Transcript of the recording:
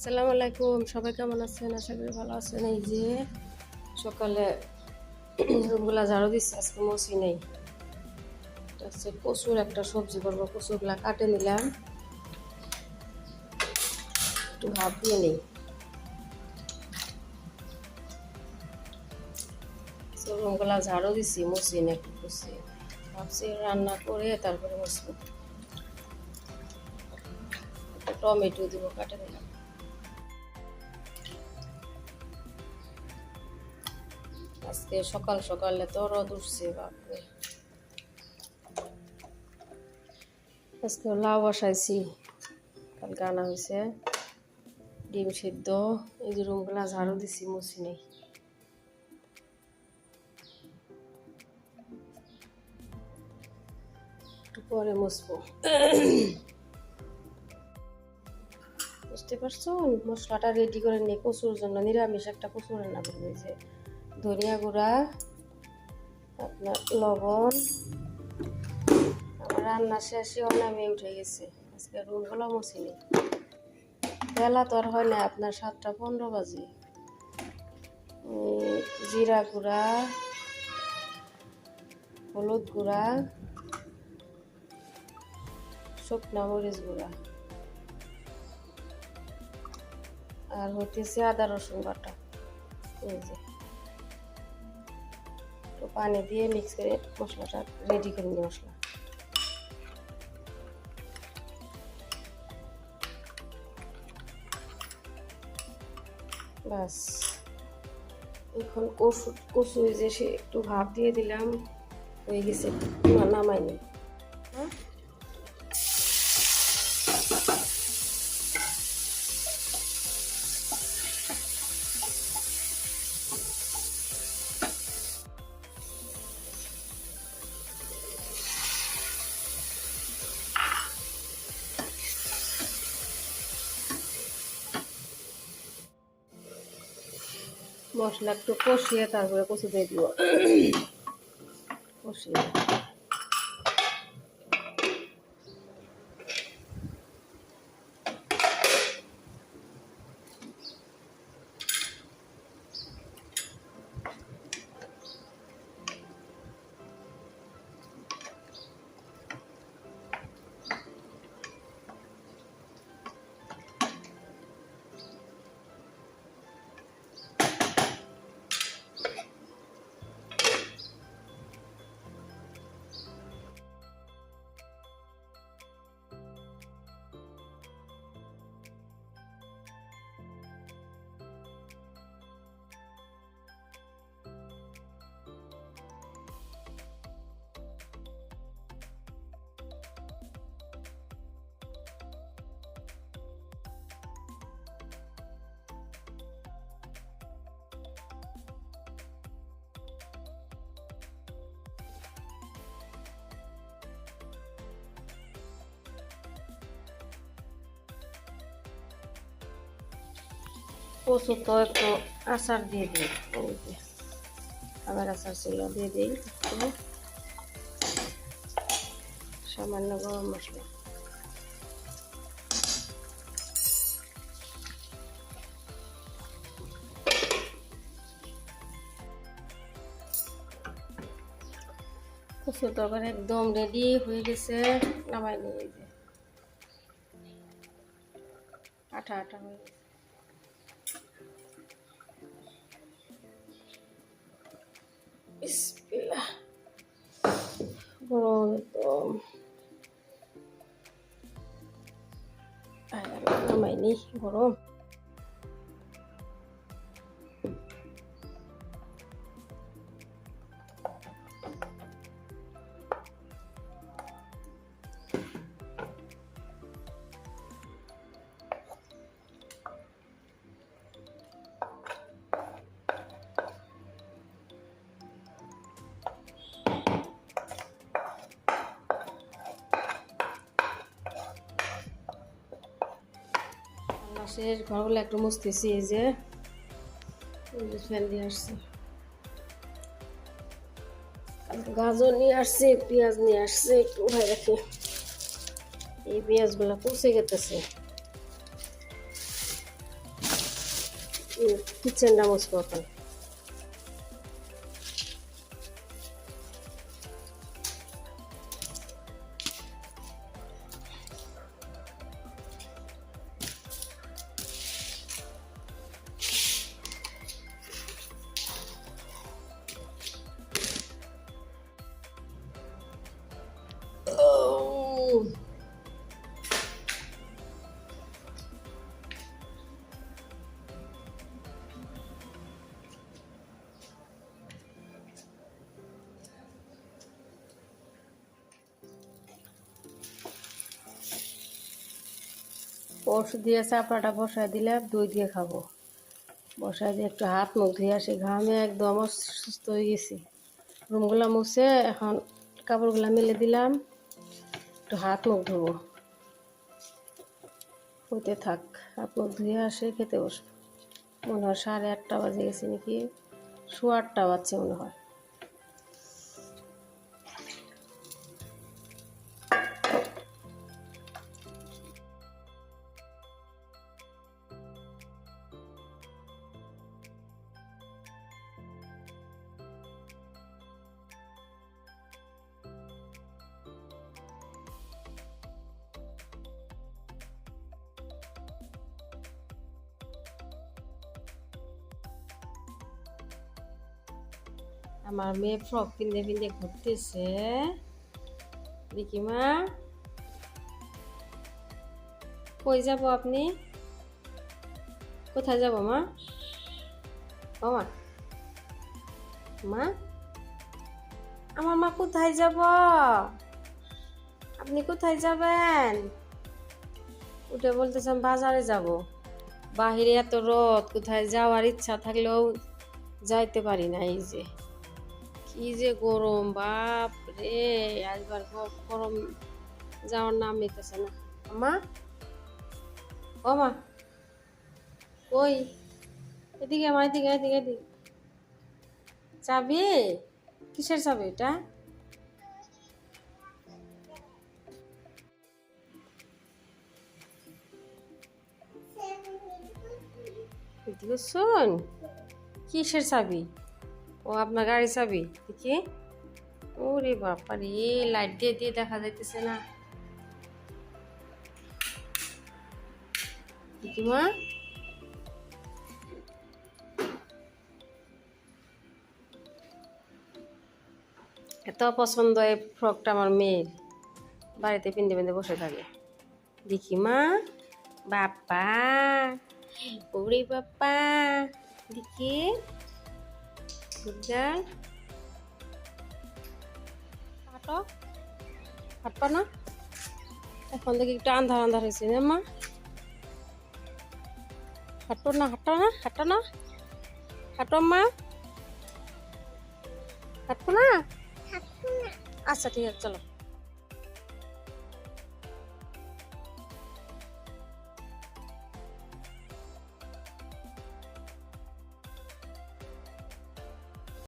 আসসালামু আলাইকুম, সবাই কেমন আছেন? আশা করি ভালো আছেন। এই যে সকালে রুমগুলা ঝাড়ু দিচ্ছে আজকে মসি নেই। হচ্ছে কচুর একটা সবজি করব, কচুরগুলা কাটে নিলাম। একটু ভাব দিয়ে নিই। রুমগুলা ঝাড়ু দিছি মসি নেই একটু কুচি। ভাবছি রান্না করে তারপরে মসবো টমেটো দিব, কাটে দিলাম আজকে সকাল সকালে তো রোদ উঠছে, বাপরে। আজকে লাউ বসাইছি। কালকে আনা হয়েছে ডিম সিদ্ধ। এই যে রুমগুলা ঝাড়ু দিছি, মুছি নেই। পরে মুছবো। বুঝতে পারছ? মশলাটা রেডি করে নিয়ে কচুর জন্য, নিরামিষ একটা কচুর রান্না করব যে। ধনিয়া গুঁড়া, আপনার লবণ। আমার রান্না শেষে নামে উঠে গেছে। আজকে রুমগুলো মুছিনি বেলা তো আর হয় না আপনার সাতটা পনেরো বাজে। জিরা গুঁড়া, হলুদ গুঁড়া, শুকনা মরিচ গুঁড়া। আর হইতেছে আদা রসুন বাটা। এই যে। তো পানি দিয়ে মিক্স করে মশলাটা রেডি করে নিই মশলা বাস এখন কচু কচু যে সে একটু ভাপ দিয়ে দিলাম, হয়ে গেছে নামাইনি হ্যাঁ? মশলা একটু কষিয়ে তারপরে কচু দিয়ে দিব। কষিয়ে। কচু তো একটু আচার দিয়ে দিই আবার আচার ছিল দিয়ে দিই সামান্য গরম মশলা কচু তরকারি একদম রেডি হয়ে গেছে নামাই নিয়ে আঠা আঠা হয়ে গেছে গরম একদম আর আমি নামাইনি শেষ ঘরগুলো একটু মুছতেছি, এই যে ফ্যান দিয়ে আসছি। গাজর নিয়ে আসছে, পেঁয়াজ নিয়ে আসছে, একটু ভাই রাখি। এই পেঁয়াজগুলো পচে গেতেছে। কিচেনটা মুছবো এখন। ওষুধ দিয়ে চাপড়াটা বসায় দিলে দই দিয়ে খাব। বসায় দিয়ে একটু হাত মুখ ধুয়ে আসি ঘামে একদম অসুস্থ হয়ে গেছি। রুমগুলো মুছে এখন কাপড়গুলো মেলে দিলাম, একটু হাত মুখ ধোবো। হতে থাক, হাত মুখ ধুয়ে আসে খেতে বসবো মনে হয় সাড়ে আটটা বাজে গেছে নাকি শো আটটা বাজছে মনে হয়। আমার মেয়ে ফ্রক পিন্ধে পিন্ধে ঘুরতেছে। দেখি মা। কই যাব আপনি? কোথায় যাব মা? ও মা। মা? আমার মা কোথায় যাব? আপনি কোথায় যাবেন? উঠে বলতেছেন বাজারে যাব। বাহিরে এত রোদ, কোথায় যাওয়ার ইচ্ছা থাকলেও যাইতে পারি না, এই যে। কি যে গরম বাপ রে আজবার গরম যাওয়ার নাম নিতেছে না। মা? ও মা ওই এদিকে আমার এদিকে এদিকে এদিকে চাবি? কিসের চাবি এটা? শোন কিসের চাবি? ও আপনার গাড়ি চাবি? দেখি। ওরে বাবা রে লাইট দিয়ে দিয়ে দেখা যাইতেছে না। মা। এত পছন্দ এই ফ্রকটা আমার মেয়ের। বাড়িতে পিন্ধে পিন্ধে বসে থাকে। দেখি মা। বাপ্পা ওরে বাপ্পা দেখি। গুড কাটো হাঁটো না এখন দেখি একটু আন্ধার আন্ধার হয়েছে না মা হাঁটো না হাঁটো না হাঁটো না হাঁটো মা হাঁটবো না আচ্ছা ঠিক আছে চলো